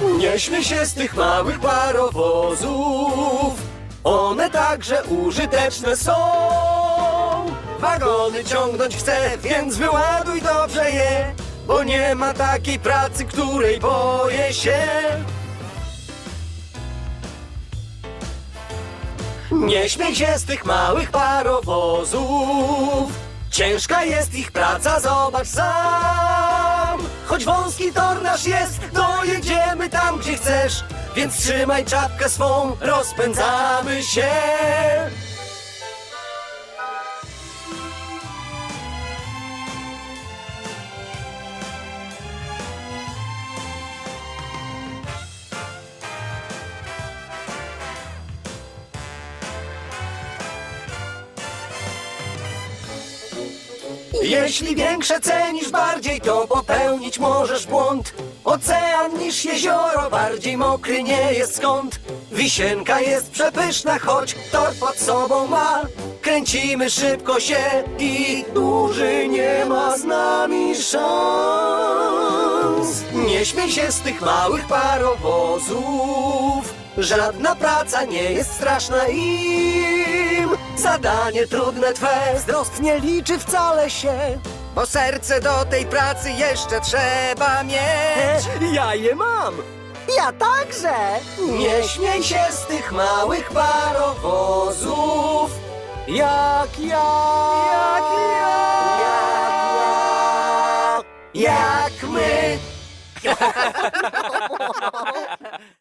Nie śmiej się z tych małych parowozów, one także użyteczne są. Wagony ciągnąć chcę, więc wyładuj dobrze je, bo nie ma takiej pracy, której boję się. Nie śmiej się z tych małych parowozów. Ciężka jest ich praca, zobacz sam. Choć wąski tor nasz jest, dojedziemy tam, gdzie chcesz. Więc trzymaj czapkę swą, rozpędzamy się. Jeśli większe cenisz bardziej, to popełnić możesz błąd. Ocean niż jezioro, bardziej mokry nie jest skąd. Wisienka jest przepyszna, choć tor pod sobą ma. Kręcimy szybko się i duży nie ma z nami szans. Nie śmiej się z tych małych parowozów. Żadna praca nie jest straszna im. Zadanie trudne twe, wzrost nie liczy wcale się. Bo serce do tej pracy jeszcze trzeba mieć. Ja je mam. Ja także! Nie śmiej się z tych małych parowozów. Jak ja. Jak ja. Jak ja. Jak my.